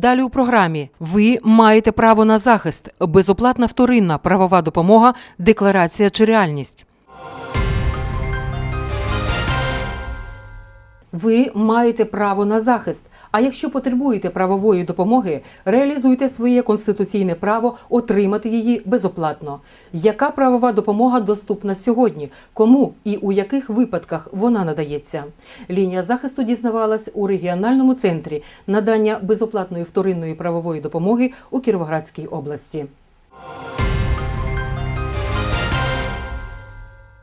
Далі у програмі ви маєте право на захист, безоплатна вторинна правова допомога, декларація чи реальність. Ви маєте право на захист. А якщо потребуєте правової допомоги, реалізуйте своє конституційне право отримати її безоплатно. Яка правова допомога доступна сьогодні? Кому і у яких випадках вона надається? Лінія захисту дізнавалась у регіональному центрі надання безоплатної вторинної правової допомоги у Кіровоградській області.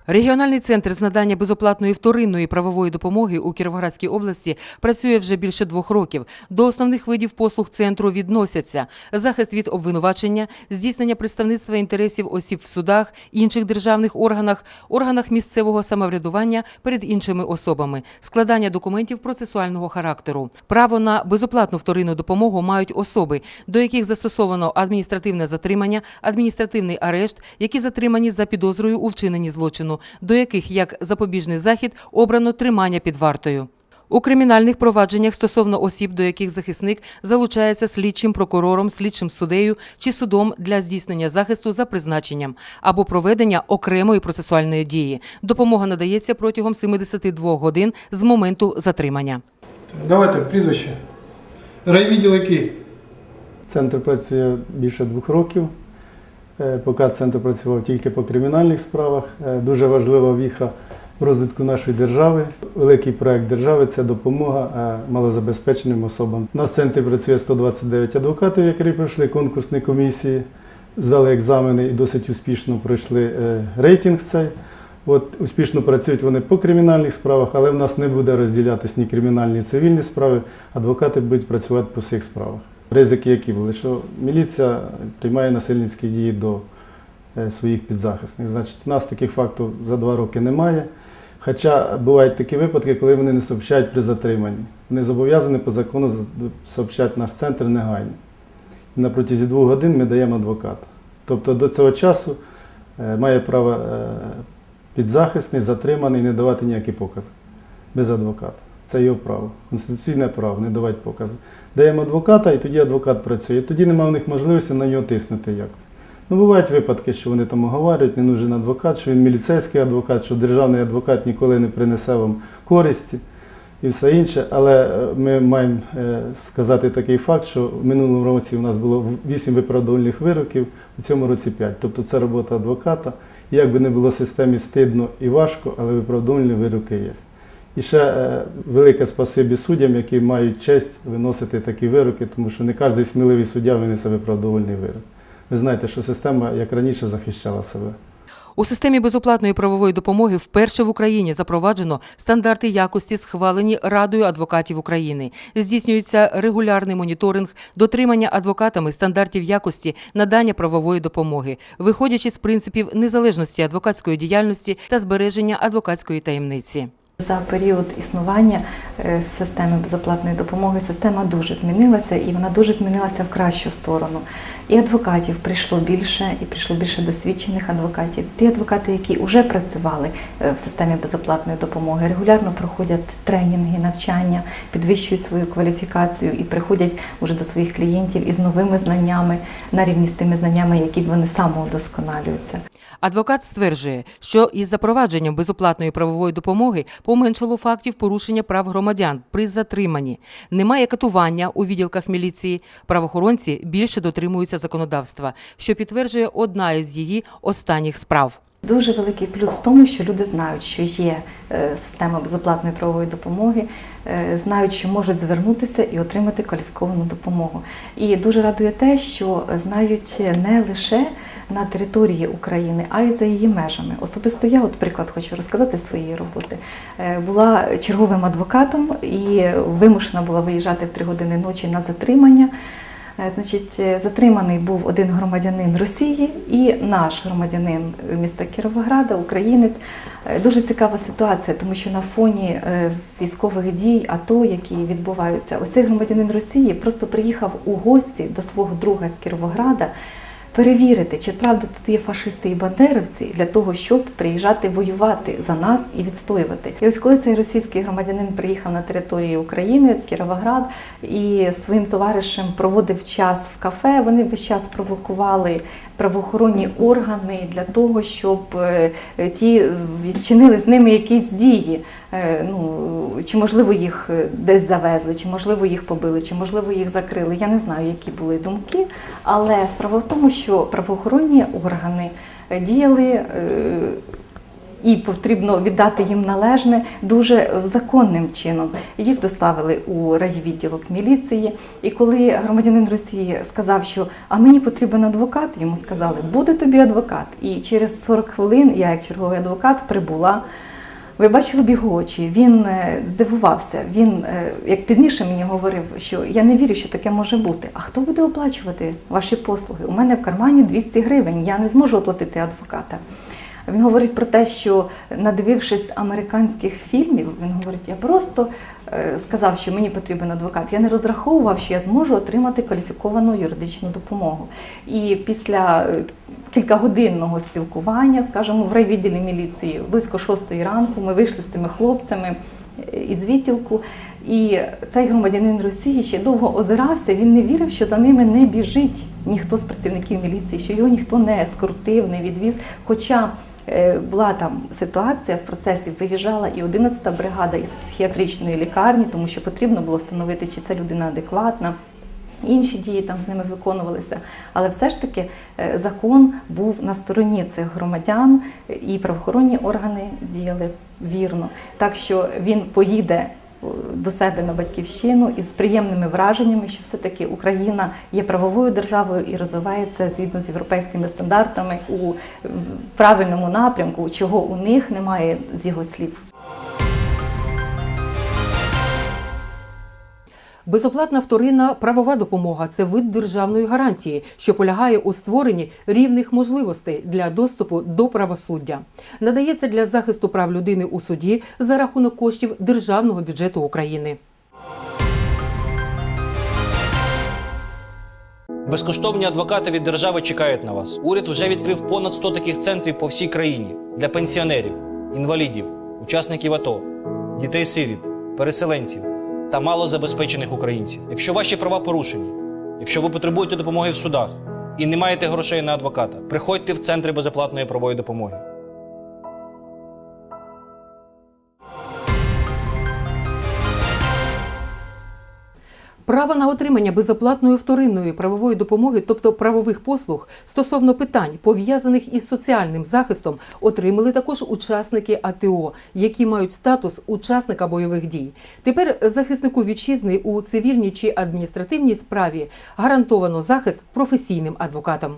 Регіональний центр з надання безоплатної вторинної правової допомоги у Кіровоградській області працює вже більше двох років. До основних видів послуг центру відносяться захист від обвинувачення, здійснення представництва інтересів осіб в судах, інших державних органах, органах місцевого самоврядування перед іншими особами, складання документів процесуального характеру. Право на безоплатну вторинну допомогу мають особи, до яких застосовано адміністративне затримання, адміністративний арешт, які затримані за підозрою у вчиненні злочину, до яких як запобіжний захід обрано тримання під вартою. У кримінальних провадженнях стосовно осіб, до яких захисник залучається слідчим прокурором, слідчим суддею чи судом для здійснення захисту за призначенням або проведення окремої процесуальної дії. Допомога надається протягом 72 годин з моменту затримання. Давайте прізвище. Райвідділ який? Центр працює більше двох років. Е, Поки центр працював тільки по кримінальних справах. Е, Дуже важлива віха розвитку нашої держави. Великий проект держави це допомога е, малозабезпеченим особам. В центрі працює 129 адвокатів, які пройшли конкурсні комісії, здали екзамени і досить успішно пройшли рейтинг цей. От успішно працюють вони по кримінальних справах, але в нас не буде розділятись ні кримінальні, ні цивільні справи. Адвокати будуть працювати по всіх справах. Ризики які були, що міліція приймає насильницькі дії до е, своїх підзахисних. Значить, у нас таких фактів за два роки немає. Хоча бувають такі випадки, коли вони не сообщають при затриманні. Вони зобов'язані по закону сообщати наш центр негайно. І на протязі двох годин ми даємо адвоката. Тобто до цього часу е, має право е, підзахисний, затриманий не давати ніякі покази без адвоката. Це його право, конституційне право, не давати покази. Даємо адвоката, і тоді адвокат працює. Тоді немає в них можливості на нього тиснути якось. Ну, бувають випадки, що вони там оговорюють, не нужен адвокат, що він міліцейський адвокат, що державний адвокат ніколи не принесе вам користі і все інше. Але е, ми маємо е, сказати такий факт, що в минулому році у нас було 8 виправдовувальних вироків, у цьому році 5. Тобто це робота адвоката. Як би не було системі стидно і важко, але виправдовувальні вироки є. І ще е, велике спасибі суддям, які мають честь виносити такі вироки, тому що не кожен сміливий суддя винесе виправдовувальний вирок. Ви знаєте, що система, як раніше, захищала себе. У системі безоплатної правової допомоги вперше в Україні запроваджено стандарти якості, схвалені Радою адвокатів України. Здійснюється регулярний моніторинг дотримання адвокатами стандартів якості надання правової допомоги, виходячи з принципів незалежності адвокатської діяльності та збереження адвокатської таємниці. За період існування е, системи безоплатної допомоги система дуже змінилася і вона дуже змінилася в кращу сторону. І адвокатів прийшло більше, і прийшло більше досвідчених адвокатів. Ті адвокати, які вже працювали е, в системі безоплатної допомоги, регулярно проходять тренінги, навчання, підвищують свою кваліфікацію і приходять уже до своїх клієнтів із новими знаннями на рівні з тими знаннями, які вони самоудосконалюються. Адвокат стверджує, що із запровадженням безоплатної правової допомоги поменшало фактів порушення прав громадян при затриманні. Немає катування у відділках міліції. Правоохоронці більше дотримуються законодавства, що підтверджує одна із її останніх справ. Дуже великий плюс в тому, що люди знають, що є е, система безоплатної правової допомоги, е, знають, що можуть звернутися і отримати кваліфіковану допомогу. І дуже радує те, що знають не лише на території України, а й за її межами. Особисто я, от приклад, хочу розказати своєї роботи. Е, Була черговим адвокатом і вимушена була виїжджати в три години ночі на затримання. Е, Значить, е, затриманий був один громадянин Росії і наш громадянин міста Кіровограда, українець. Дуже цікава ситуація, тому що на фоні військових дій, АТО, які відбуваються, ось цей громадянин Росії просто приїхав у гості до свого друга з Кіровограда. Перевірити, чи правда тут є фашисти і бандеровці для того, щоб приїжджати воювати за нас і відстоювати. І ось коли цей російський громадянин приїхав на територію України, Кіровоград, і своїм товаришем проводив час в кафе, вони весь час провокували правоохоронні органи для того, щоб е, ті відчинили з ними якісь дії. Е, Ну, чи можливо їх е, десь завезли, чи можливо їх побили, чи можливо їх закрили. Я не знаю, які були думки, але справа в тому, що правоохоронні органи е, діяли. е, І потрібно віддати їм належне дуже законним чином. Їх доставили у райвідділок міліції. І коли громадянин Росії сказав, що а мені потрібен адвокат, йому сказали, буде тобі адвокат. І через 40 хвилин я, як черговий адвокат, прибула. Ви бачили б його очі. Він е, здивувався. Він, е, як пізніше мені говорив, що я не вірю, що таке може бути. А хто буде оплачувати ваші послуги? У мене в кармані 200 гривень. Я не зможу оплатити адвоката. Він говорить про те, що надивившись американських фільмів, він говорить, я просто сказав, що мені потрібен адвокат. Я не розраховував, що я зможу отримати кваліфіковану юридичну допомогу. І після е, кількагодинного спілкування, скажімо, в райвідділі міліції близько шостої ранку, ми вийшли з цими хлопцями е, із відділку. І цей громадянин Росії ще довго озирався. Він не вірив, що за ними не біжить ніхто з працівників міліції, що його ніхто не скрутив, не відвіз. Хоча е, була там ситуація в процесі, виїжджала і 11-та бригада із психіатричної лікарні, тому що потрібно було встановити, чи ця людина адекватна. Інші дії там з ними виконувалися, але все ж таки е, закон був на стороні цих громадян, е, і правоохоронні органи діяли вірно. Так що він поїде е, до себе на батьківщину із приємними враженнями, що все-таки Україна є правовою державою і розвивається згідно з європейськими стандартами у правильному напрямку, чого у них немає з його слів. Безоплатна вторинна правова допомога це вид державної гарантії, що полягає у створенні рівних можливостей для доступу до правосуддя. Надається для захисту прав людини у суді за рахунок коштів державного бюджету України. Безкоштовні адвокати від держави чекають на вас. Уряд вже відкрив понад 100 таких центрів по всій країні для пенсіонерів, інвалідів, учасників АТО, дітей-сиріт, переселенців та малозабезпечених українців. Якщо ваші права порушені, якщо ви потребуєте допомоги в судах і не маєте грошей на адвоката, приходьте в центри безоплатної правової допомоги. Право на отримання безоплатної вторинної правової допомоги, тобто правових послуг, стосовно питань, пов'язаних із соціальним захистом, отримали також учасники АТО, які мають статус учасника бойових дій. Тепер захиснику вітчизни у цивільній чи адміністративній справі гарантовано захист професійним адвокатам.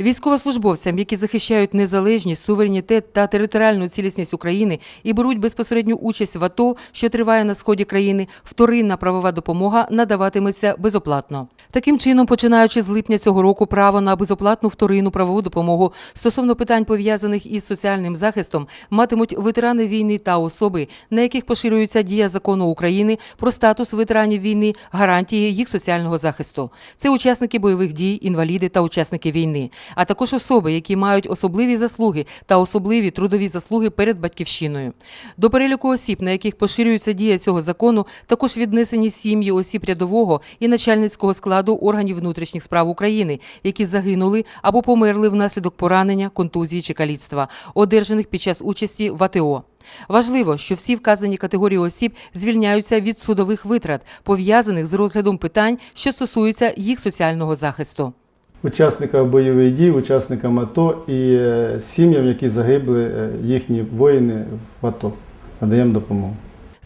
Військовослужбовцям, які захищають незалежність, суверенітет та територіальну цілісність України і беруть безпосередню участь в АТО, що триває на сході країни, вторинна правова допомога надаватиметься безоплатно. Таким чином, починаючи з липня цього року, право на безоплатну вторинну правову допомогу стосовно питань пов'язаних із соціальним захистом матимуть ветерани війни та особи, на яких поширюється дія закону України про статус ветеранів війни, гарантії їх соціального захисту. Це учасники бойових дій, інваліди та учасники війни, а також особи, які мають особливі заслуги та особливі трудові заслуги перед батьківщиною. До переліку осіб, на яких поширюється дія цього закону, також віднесені сім'ї осіб рядового і начальницького складу органів внутрішніх справ України, які загинули або померли внаслідок поранення, контузії чи каліцтва, одержаних під час участі в АТО. Важливо, що всі вказані категорії осіб звільняються від судових витрат, пов'язаних з розглядом питань, що стосуються їх соціального захисту. Учасникам бойових дій, учасникам АТО і е, сім'ям, які загибли е, їхні воїни в АТО. Надаємо допомогу.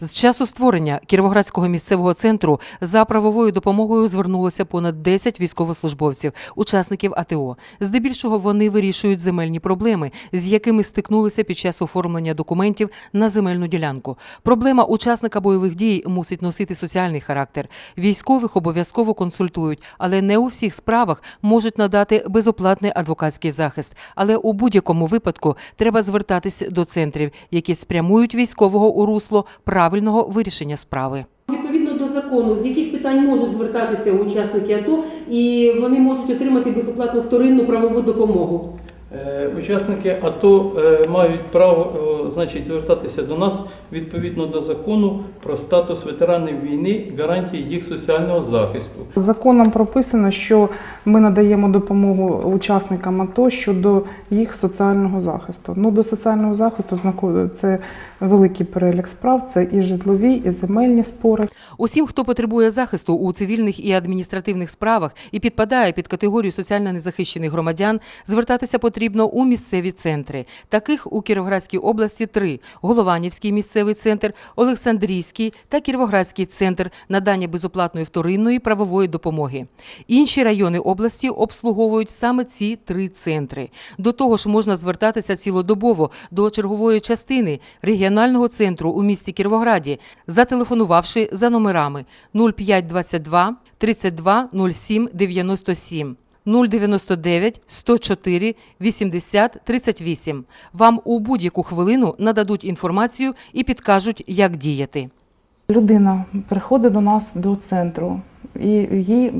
З часу створення Кіровоградського місцевого центру за правовою допомогою звернулося понад 10 військовослужбовців, учасників АТО. Здебільшого вони вирішують земельні проблеми, з якими стикнулися під час оформлення документів на земельну ділянку. Проблема учасника бойових дій мусить носити соціальний характер. Військових обов'язково консультують, але не у всіх справах можуть надати безоплатний адвокатський захист. Але у будь-якому випадку треба звертатись до центрів, які спрямують військового у русло правильного вирішення справи. Відповідно до закону з яких питань можуть звертатися учасники АТО, і вони можуть отримати безоплатну вторинну правову допомогу? Е, Учасники АТО е, мають право значить, звертатися до нас відповідно до закону про статус ветеранів війни, гарантії їх соціального захисту. Законом прописано, що ми надаємо допомогу учасникам АТО щодо їх соціального захисту. Ну, до соціального захисту це великий перелік справ, це і житлові, і земельні спори. Усім, хто потребує захисту у цивільних і адміністративних справах і підпадає під категорію соціально незахищених громадян, звертатися потрібно у місцеві центри. Таких у Кіровоградській області три: Голованівський місцевий центр, Олександрійський та Кіровоградський центр надання безоплатної вторинної правової допомоги. Інші райони області обслуговують саме ці три центри. До того ж, можна звертатися цілодобово до чергової частини регіонального центру у місті Кіровограді, зателефонувавши за номерами 0522 32 07 97. 099 104 80 38. Вам у будь-яку хвилину нададуть інформацію і підкажуть, як діяти. Людина приходить до нас до центру, і їй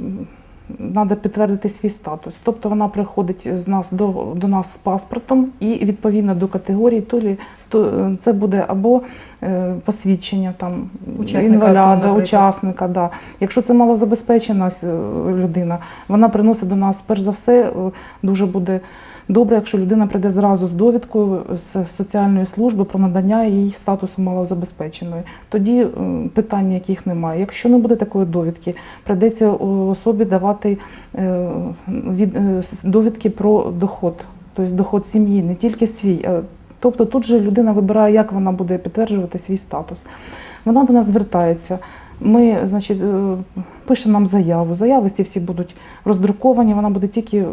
треба підтвердити свій статус. Тобто вона приходить з нас до, до нас з паспортом і відповідно до категорії, то, лі, то е, це буде або е, посвідчення там Учасника інваляда, то, учасника. Да. Якщо це малозабезпечена е, людина, вона приносить до нас перш за все е, дуже буде. Добре, якщо людина прийде зразу з довідкою з соціальної служби про надання їй статусу малозабезпеченої, тоді е, питань яких немає. Якщо не буде такої довідки, прийдеться особі давати е, від- е, довідки про доход, тобто доход сім'ї, не тільки свій. Тобто тут же людина вибирає, як вона буде підтверджувати свій статус. Вона до нас звертається. Ми, значить, е, пише нам заяву. Заяви ці всі будуть роздруковані, вона буде тільки е,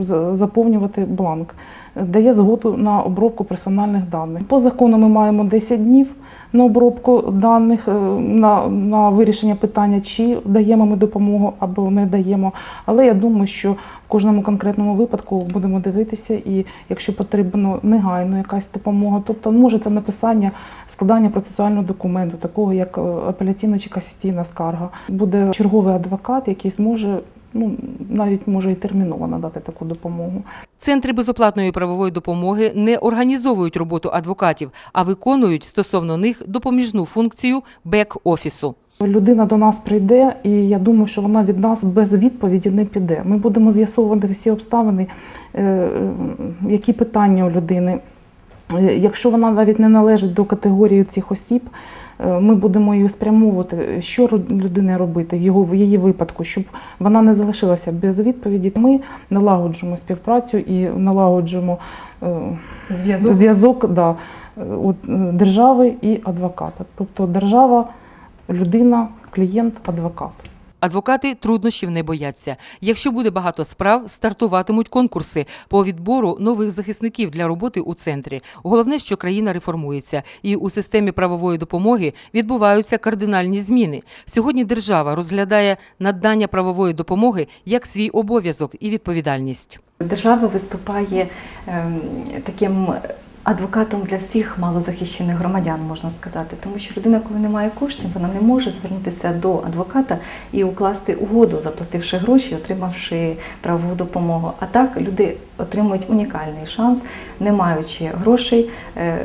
за- заповнювати бланк. Дає згоду на обробку персональних даних. По закону ми маємо 10 днів на обробку даних, е, на, на вирішення питання, чи даємо ми допомогу або не даємо. Але я думаю, що в кожному конкретному випадку будемо дивитися, і якщо потрібно негайно якась допомога, тобто ну, може це написання, складання процесуального документу, такого як е, апеляційна чи касаційна скарга. Буде черговий адвокат, який зможе. Ну, навіть може і терміново надати таку допомогу. Центри безоплатної правової допомоги не організовують роботу адвокатів, а виконують стосовно них допоміжну функцію бек-офісу. Людина до нас прийде, і я думаю, що вона від нас без відповіді не піде. Ми будемо з'ясовувати всі обставини, е, які питання у людини. Е, Якщо вона навіть не належить до категорії цих осіб, е, ми будемо її спрямовувати, що людині робити в його в її випадку, щоб вона не залишилася без відповіді. Ми налагоджуємо співпрацю і налагоджуємо е, Зв'язок зв'язок да, держави і адвоката. Тобто держава, людина, клієнт, адвокат. Адвокати труднощів не бояться. Якщо буде багато справ, стартуватимуть конкурси по відбору нових захисників для роботи у центрі. Головне, що країна реформується, і у системі правової допомоги відбуваються кардинальні зміни. Сьогодні держава розглядає надання правової допомоги як свій обов'язок і відповідальність. Держава виступає ем, таким адвокатом для всіх малозахищених громадян, можна сказати, тому що людина, коли не має коштів, вона не може звернутися до адвоката і укласти угоду, заплативши гроші, отримавши правову допомогу. А так люди отримують унікальний шанс, не маючи грошей. е,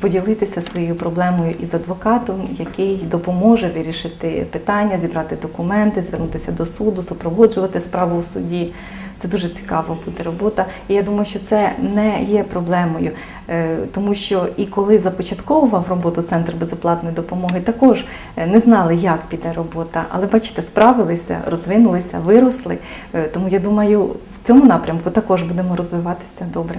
Поділитися своєю проблемою із адвокатом, який допоможе вирішити питання, зібрати документи, звернутися до суду, супроводжувати справу у суді. Це дуже цікава буде робота. І я думаю, що це не є проблемою, е, тому що і коли започатковував роботу Центр безоплатної допомоги, також е, не знали, як піде робота. Але бачите, справилися, розвинулися, виросли. Е, Тому я думаю, в цьому напрямку також будемо розвиватися добре.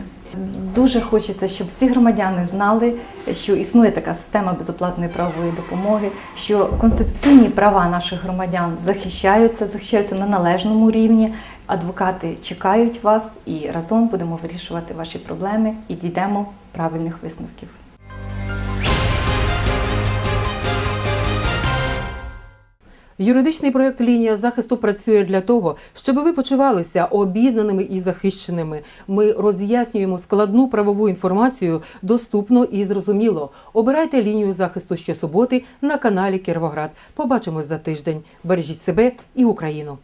Дуже хочеться, щоб всі громадяни знали, що існує така система безоплатної правової допомоги, що конституційні права наших громадян захищаються, захищаються на належному рівні. Адвокати чекають вас і разом будемо вирішувати ваші проблеми і дійдемо правильних висновків. Юридичний проєкт Лінія захисту працює для того, щоб ви почувалися обізнаними і захищеними. Ми роз'яснюємо складну правову інформацію доступно і зрозуміло. Обирайте лінію захисту щосуботи на каналі Кіровоград. Побачимось за тиждень. Бережіть себе і Україну.